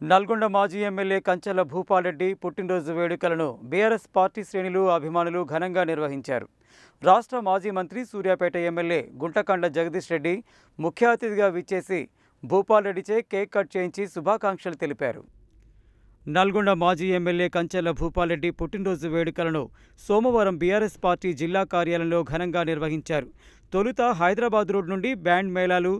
నల్గొండ మాజీ ఎమ్మెల్యే కంచెల భూపాలరెడ్డి పుట్టినరోజు వేడుకలను బీఆర్ఎస్ పార్టీ శ్రేణులు అభిమానులు ఘనంగా నిర్వహించారు. రాష్ట్ర మాజీ మంత్రి సూర్యాపేట ఎమ్మెల్యే గుంటకండ జగదీష్ రెడ్డి ముఖ్య అతిథిగా విచ్చేసి భూపాలరెడ్డిచే కేక్ కట్ చేయించి శుభాకాంక్షలు తెలిపారు. నల్గొండ మాజీ ఎమ్మెల్యే కంచెల భూపాలరెడ్డి పుట్టినరోజు వేడుకలను సోమవారం బీఆర్ఎస్ పార్టీ జిల్లా కార్యాలయంలో ఘనంగా నిర్వహించారు. తొలుత హైదరాబాద్ రోడ్ నుండి బ్యాండ్ మేళాలు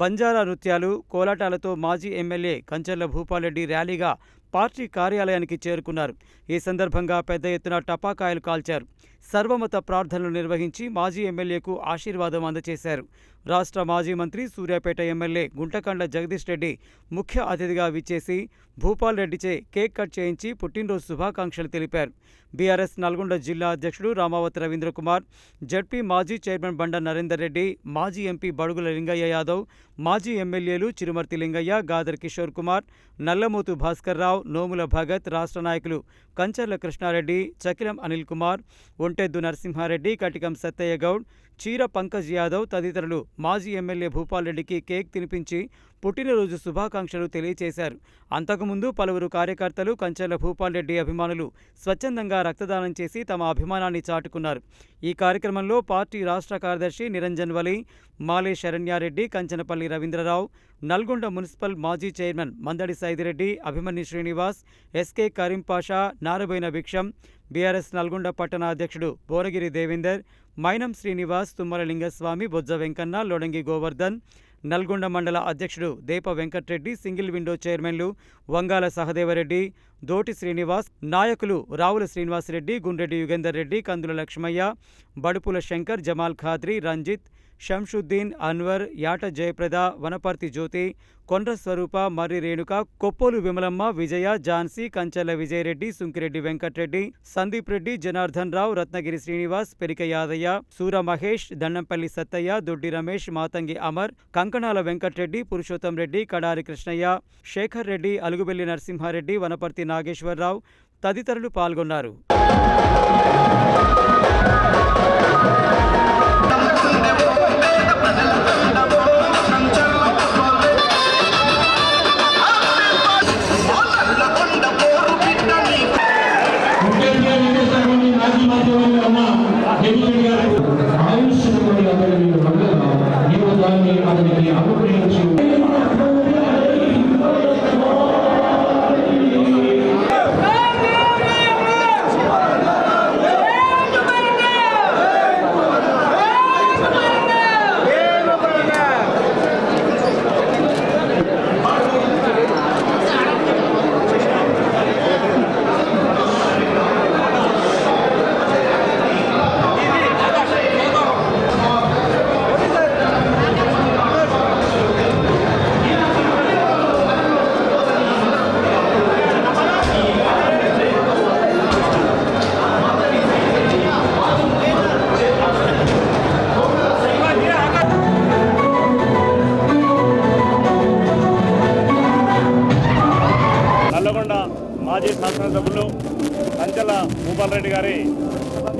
బంజారా నృత్యాలు కోలాటాలతో మాజీ ఎమ్మెల్యే కంచెల భూపాలరెడ్డి ర్యాలీగా పార్టీ కార్యాలయానికి చేరుకున్నారు. ఈ సందర్భంగా పెద్ద ఎత్తున టపాకాయలు కాల్చారు. సర్వమత ప్రార్థనలు నిర్వహించి మాజీ ఎమ్మెల్యేకు ఆశీర్వాదం అందజేశారు. రాష్ట్ర మాజీ మంత్రి సూర్యాపేట ఎమ్మెల్యే గుంటకండ్ల జగదీష్ రెడ్డి ముఖ్య అతిథిగా విచ్చేసి భూపాల్ రెడ్డిచే కేక్ కట్ చేయించి పుట్టినరోజు శుభాకాంక్షలు తెలిపారు. బీఆర్ఎస్ నల్గొండ జిల్లా అధ్యక్షుడు రామావతి రవీంద్రకుమార్ జడ్పీ మాజీ చైర్మన్ బండ నరేందర్ రెడ్డి మాజీ ఎంపీ బడుగుల లింగయ్య యాదవ్ మాజీ ఎమ్మెల్యేలు చిరుమర్తి లింగయ్య గాదర్ కిషోర్ కుమార్ నల్లమూతు భాస్కర్ రావు నోముల భగత్ రాష్ట్ర నాయకులు కంచర్ల కృష్ణారెడ్డి చకిలం అనిల్ కుమార్ ఒంటెద్దు నరసింహారెడ్డి కటికం సత్తయ్య గౌడ్ చీర పంకజ్ యాదవ్ తదితరులు మాజీ ఎమ్మెల్యే భూపాల్ రెడ్డికి కేక్ తినిపించి పుట్టినరోజు శుభాకాంక్షలు తెలియజేశారు అంతకుముందు పలువురు కార్యకర్తలు కంచెల భూపాల్ రెడ్డి అభిమానులు స్వచ్ఛందంగా రక్తదానం చేసి తమ అభిమానాన్ని చాటుకున్నారు. ఈ కార్యక్రమంలో పార్టీ రాష్ట్ర కార్యదర్శి నిరంజన్ వలి మాలే శరణ్యారెడ్డి కంచనపల్లి రవీంద్రరావు నల్గొండ మున్సిపల్ మాజీ chairman Mandadi Saidireddy Abhimanyu Srinivas SK Karimpasha Naraboina Bhiksham BRS Nalgonda పట్టణ అధ్యక్షుడు బోరగిరి దేవేందర్ మైనం శ్రీనివాస్ తుమ్మల లింగస్వామి బొజ్జ వెంకన్న లొడంగి గోవర్ధన్ నల్గొండ మండల అధ్యక్షుడు దేప వెంకట్రెడ్డి సింగిల్ విండో చైర్మన్లు వంగాల సహదేవరెడ్డి దోటి శ్రీనివాస్ నాయకులు రావుల శ్రీనివాసరెడ్డి గుండ్రెడ్డి యుగేందర్ రెడ్డి కందుల లక్ష్మయ్య బడుపుల శంకర్ జమాల్ ఖాద్రి రంజిత్ షంషుద్దీన్ అన్వర్ యాట జయప్రద వనపర్తి జ్యోతి కొండ్ర స్వరూప మర్రి రేణుక కొప్పోలు విమలమ్మ విజయ ఝాన్సీ కంచెల విజయరెడ్డి సుంకిరెడ్డి వెంకట్రెడ్డి సందీప్ రెడ్డి జనార్దన్ రావు రత్నగిరి శ్రీనివాస్ పెరిక యాదయ్య సూర మహేష్ దండంపల్లి సత్తయ్య దొడ్డి రమేష్ మాతంగి అమర్ కంకణాల వెంకట్రెడ్డి పురుషోత్తం రెడ్డి కడారి కృష్ణయ్య శేఖర్ రెడ్డి అలుగుబెల్లి నరసింహారెడ్డి వనపర్తి నాగేశ్వరరావు తదితరులు పాల్గొన్నారు.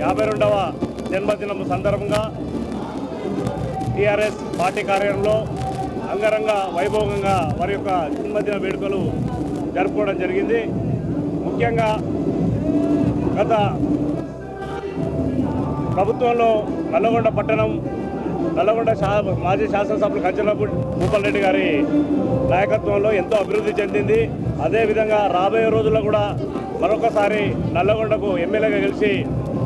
యాభై రెండవ జన్మదినం సందర్భంగా టీఆర్ఎస్ పార్టీ కార్యాలయంలో అంగరంగ వైభవంగా వారి యొక్క జన్మదిన వేడుకలు జరుపుకోవడం జరిగింది. ముఖ్యంగా గత ప్రభుత్వంలో నల్లగొండ పట్టణం నల్లగొండ శా మాజీ శాసనసభ్యులు కంచెల భూపాల్రెడ్డి గారి నాయకత్వంలో ఎంతో అభివృద్ధి చెందింది. అదేవిధంగా రాబోయే రోజుల్లో కూడా మరొకసారి నల్లగొండకు ఎమ్మెల్యేగా గెలిచి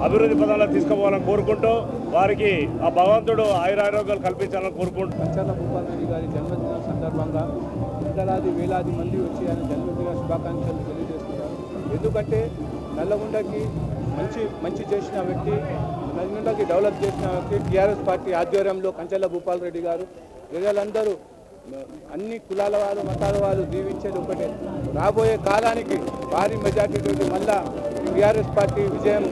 అభివృద్ధి పదంలో తీసుకుపోవాలని కోరుకుంటూ వారికి ఆ భగవంతుడు ఆయురారోగ్యాలు కల్పించాలని కోరుకుంటూ పంచాల భూపాల్ రెడ్డి గారి జన్మదినం సందర్భంగా వందలాది వేలాది మంది వచ్చి ఆయన జన్మదిన శుభాకాంక్షలు తెలియజేస్తున్నారు. ఎందుకంటే నల్లగొండకి మంచి మంచి చేసిన వ్యక్తి నల్లగొండకి డెవలప్ చేసిన వ్యక్తి టీఆర్ఎస్ పార్టీ ఆధ్వర్యంలో కంచెల భూపాలరెడ్డి గారు. ప్రజలందరూ అన్ని కులాల వారు మతాల వారు దీవించేది ఒకటే. రాబోయే కాలానికి భారీ మెజార్టీ మళ్ళా టీఆర్ఎస్ పార్టీ విజయం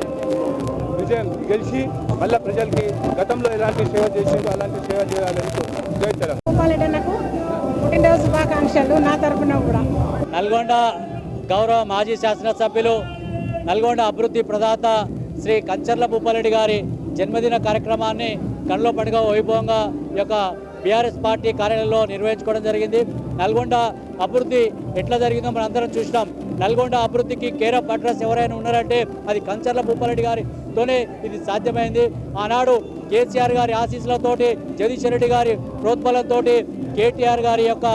విజయం గెలిచి మళ్ళా ప్రజలకి గతంలో ఎలాంటి సేవ చేసిందో అలాంటి సేవ చేయాలని పుట్టినరోజు శుభాకాంక్షలు నా తరపున కూడా. నల్గొండ గౌరవ మాజీ శాసనసభ్యులు నల్గొండ అభివృద్ధి ప్రదాత శ్రీ కంచర్ల భూపాలరెడ్డి గారి జన్మదిన కార్యక్రమాన్ని కళ్ళలో పండుగ వైభవంగా ఈ యొక్క బీఆర్ఎస్ పార్టీ కార్యాలయంలో నిర్వహించుకోవడం జరిగింది. నల్గొండ అభివృద్ధి ఎట్లా జరిగిందో మనం అందరం చూసినాం. నల్గొండ అభివృద్ధికి కేర్ అడ్రస్ ఎవరైనా ఉన్నారంటే అది కంచర్ల భూపాలరెడ్డి గారితోనే ఇది సాధ్యమైంది. ఆనాడు కేసీఆర్ గారి ఆశీస్సులతోటి జగదీశ్వర్ రెడ్డి గారి ప్రోత్బలంతో కేటీఆర్ గారి యొక్క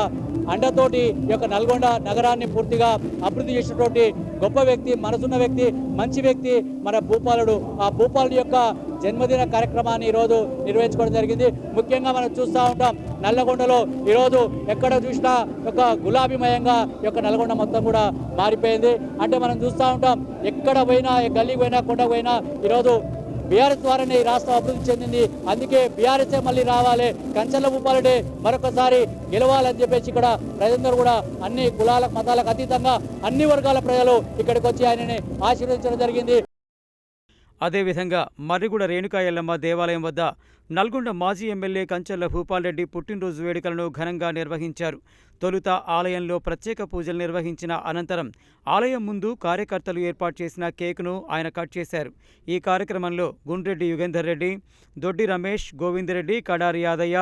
అండతోటి ఈ యొక్క నల్గొండ నగరాన్ని పూర్తిగా అభివృద్ధి చేసినటువంటి గొప్ప వ్యక్తి మనసున్న వ్యక్తి మంచి వ్యక్తి మన భూపాలుడు. ఆ భూపాలుడు యొక్క జన్మదిన కార్యక్రమాన్ని ఈరోజు నిర్వహించుకోవడం జరిగింది. ముఖ్యంగా మనం చూస్తూ ఉంటాం నల్లగొండలో ఈరోజు ఎక్కడ చూసినా ఒక గులాబీమయంగా ఈ యొక్క నల్గొండ మొత్తం కూడా మారిపోయింది. అంటే మనం చూస్తూ ఉంటాం ఎక్కడ పోయినా ఏ గల్లీకి పోయినా కొండకు పోయినా ఈరోజు బీఆర్ఎస్ ద్వారానే ఈ రాష్ట్రం అభివృద్ధి చెందింది. అందుకే బీఆర్ఎస్ఏ మళ్ళీ రావాలి. కంచెల భూపాలడే మరొకసారి గెలవాలని చెప్పేసి ఇక్కడ ప్రజలందరూ కూడా అన్ని కులాలకు మతాలకు అతీతంగా అన్ని వర్గాల ప్రజలు ఇక్కడికి వచ్చి ఆయనని ఆశీర్వదించడం జరిగింది. అదేవిధంగా మర్రిగూడ రేణుకాయల్లమ్మ దేవాలయం వద్ద నల్గొండ మాజీ ఎమ్మెల్యే కంచెల భూపాల్రెడ్డి పుట్టినరోజు వేడుకలను ఘనంగా నిర్వహించారు. తొలుత ఆలయంలో ప్రత్యేక పూజలు నిర్వహించిన అనంతరం ఆలయం ముందు కార్యకర్తలు ఏర్పాటు చేసిన కేకును ఆయన కట్ చేశారు. ఈ కార్యక్రమంలో గుండ్రెడ్డి యుగేందర్ రెడ్డి దొడ్డి రమేష్ గోవిందరెడ్డి కడారి యాదయ్య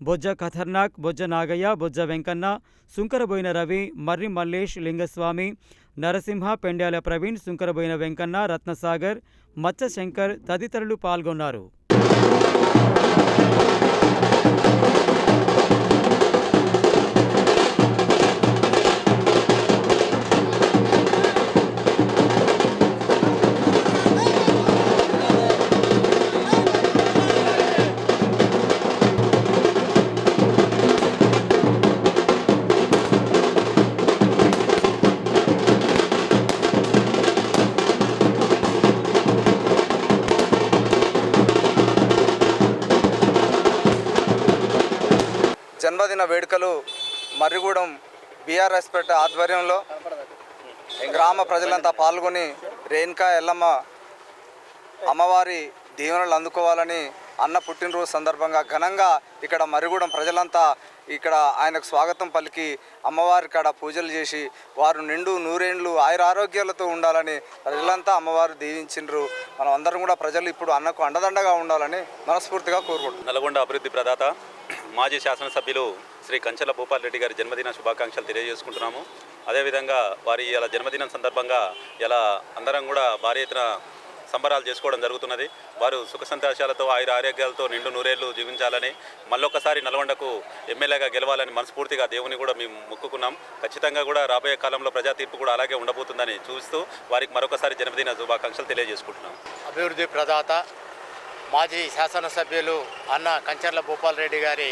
బొజ్జ ఖతర్నాక్ బొజ్జ నాగయ్య బొజ్జ వెంకన్న సుంకరబోయిన రవి మర్రి మల్లేష్ లింగస్వామి నరసింహ పెండ్యాల ప్రవీణ్ సుంకరబోయిన వెంకన్న రత్నసాగర్ మచ్చశంకర్ తదితరులు పాల్గొన్నారు. జన్మదిన వేడుకలు మర్రిగూడెం బీఆర్ఎస్ పేట ఆధ్వర్యంలో గ్రామ ప్రజలంతా పాల్గొని రేణుకా ఎల్లమ్మ అమ్మవారి దీవెనలు అందుకోవాలని అన్న పుట్టినరోజు సందర్భంగా ఘనంగా ఇక్కడ మర్రిగూడెం ప్రజలంతా ఇక్కడ ఆయనకు స్వాగతం పలికి అమ్మవారి కాడ పూజలు చేసి వారు నిండు నూరేండ్లు ఆయుర ఆరోగ్యాలతో ఉండాలని ప్రజలంతా అమ్మవారు దీవించిండ్రు. మనం అందరం కూడా ప్రజలు ఇప్పుడు అన్నకు అండదండగా ఉండాలని మనస్ఫూర్తిగా కోరుకుంటున్నాం. నల్గొండ అభివృద్ధి ప్రదాత మాజీ శాసనసభ్యులు శ్రీ కంచెల భూపాల్ రెడ్డి గారి జన్మదిన శుభాకాంక్షలు తెలియజేసుకుంటున్నాము. అదేవిధంగా వారి ఇలా జన్మదినం సందర్భంగా ఇలా అందరం కూడా భారీ ఎత్తున సంబరాలు చేసుకోవడం జరుగుతున్నది. వారు సుఖ సంతోషాలతో ఆయుర ఆరోగ్యాలతో నిండు నూరేళ్ళు జీవించాలని మళ్ళొకసారి నల్గొండకు ఎమ్మెల్యేగా గెలవాలని మనస్ఫూర్తిగా దేవుని కూడా మేము మొక్కుకున్నాం. ఖచ్చితంగా కూడా రాబోయే కాలంలో ప్రజా తీర్పు కూడా అలాగే ఉండబోతుందని చూస్తూ వారికి మరొకసారి జన్మదిన శుభాకాంక్షలు తెలియజేసుకుంటున్నాం. అభివృద్ధి ప్రదాత మాజీ శాసనసభ్యులు అన్న కంచర్ల భూపాల్ రెడ్డి గారి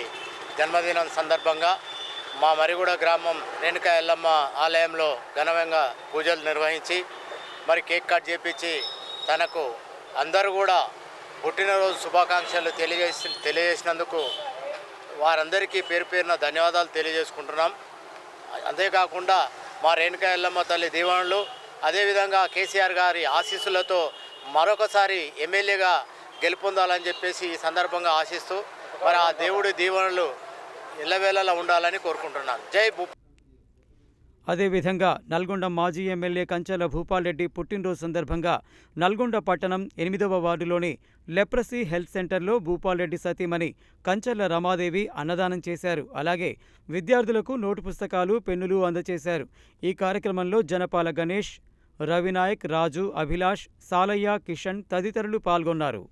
జన్మదినం సందర్భంగా మా మరిగూడ గ్రామం రేణుకా ఎల్లమ్మ ఆలయంలో ఘనంగా పూజలు నిర్వహించి మరి కేక్ కట్ చేపించి తనకు అందరూ కూడా పుట్టినరోజు శుభాకాంక్షలు తెలియజేసి తెలియజేసినందుకు వారందరికీ పేరు పేరున ధన్యవాదాలు తెలియజేసుకుంటున్నాం. అంతేకాకుండా మా రేణుకా ఎల్లమ్మ తల్లి దీవెనలు అదేవిధంగా కేసీఆర్ గారి ఆశీస్సులతో మరొకసారి ఎమ్మెల్యేగా గెలుపొందాలని చెప్పేసి ఈ సందర్భంగా ఆశిస్తూ మరి ఆ దేవుడి దీవెనలు ఇళ్ళవేళలా ఉండాలని కోరుకుంటున్నాను. జై భూ అదేవిధంగా నల్గొండ మాజీ ఎమ్మెల్యే కంచెల భూపాల్రెడ్డి పుట్టినరోజు సందర్భంగా నల్గొండ పట్టణం ఎనిమిదవ వార్డులోని లెప్రసీ హెల్త్ సెంటర్లో భూపాల్రెడ్డి సతీమణి కంచెల రమాదేవి అన్నదానం చేశారు. అలాగే విద్యార్థులకు నోటు పుస్తకాలు పెన్నులు అందజేశారు. ఈ కార్యక్రమంలో జనపాల గణేష్ రవినాయక్ రాజు అభిలాష్ సాలయ్య కిషన్ తదితరులు పాల్గొన్నారు.